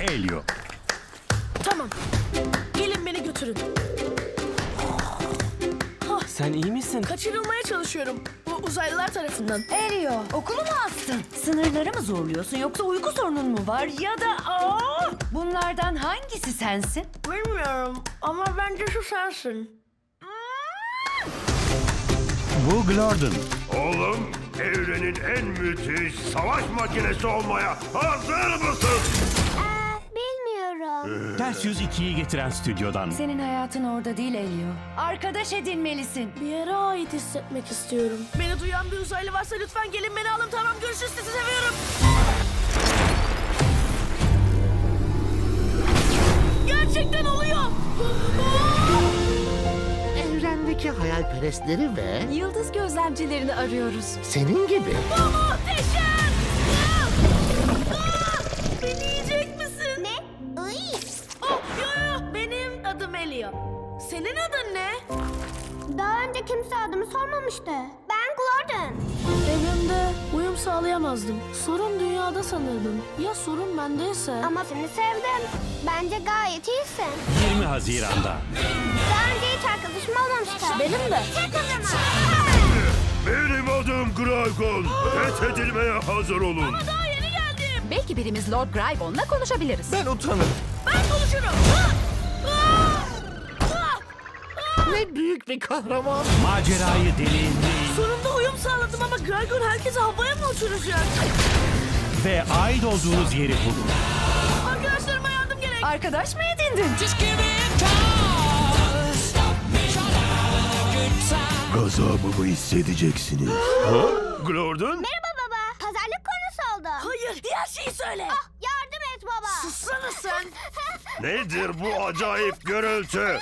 Elio. Tamam. Gelin beni götürün. Sen iyi misin? Kaçırılmaya çalışıyorum. Bu uzaylılar tarafından. Elio, okulu mu astın? Sınırları mı zorluyorsun yoksa uyku sorunun mu var ya da aa, bunlardan hangisi sensin? Bilmiyorum ama bence şu sensin. Bu Glorden. Oğlum, evrenin en müthiş savaş makinesi olmaya hazır mısın? Ters yüz 2'yi getiren stüdyodan. Senin hayatın orada değil Elio. Arkadaş edinmelisin. Bir yere ait hissetmek istiyorum. Beni duyan bir uzaylı varsa lütfen gelin beni alın. Tamam görüşürüz sizi seviyorum. Gerçekten oluyor. Evrendeki hayalperestleri ve Yıldız gözlemcilerini arıyoruz. senin gibi. Muhteşem. Adım Elio. Senin adın ne? Daha önce kimse adımı sormamıştı. Ben Gordon. Evimde uyum sağlayamazdım. Sorun dünyada sanırdım. Ya sorun bendeyse? Ama seni sevdim. Bence gayet iyisin. 20 Haziran'da. Daha önce hiç arkadaşım olmamıştı. Benim de. O zaman. Benim adım Gragon. Fethedilmeye hazır olun. Daha yeni geldim. Belki birimiz Lord Grygon'la konuşabiliriz. Ben utanırım. Ben konuşurum. Ah! Ah! Ne büyük bir kahraman. Macerayı deneyimleyin Sonunda uyum sağladım ama Dragon herkesi havaya mı uçuracak? ve ait olduğunuz yeri bulun. Arkadaşlarıma yardım gerek. Arkadaş mı edindin? Gazabımı hissedeceksiniz. Glorden? Merhaba baba. Pazarlık konusu oldu. Hayır, diğer şeyi söyle. Ah. Sussana sen. Nedir bu acayip gürültü?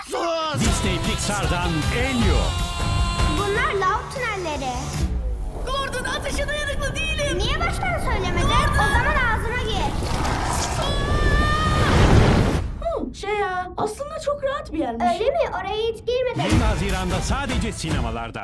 Disney Pixar'dan Elio. Bunlar lav tünelleri. Gordon ateşe dayanıklı değilim. Niye baştan söylemedin? O zaman ağzıma gir. Hı, Şey ya, aslında çok rahat bir yermiş. Öyle mi? Oraya hiç girmedim. 20 Haziran'da sadece sinemalarda.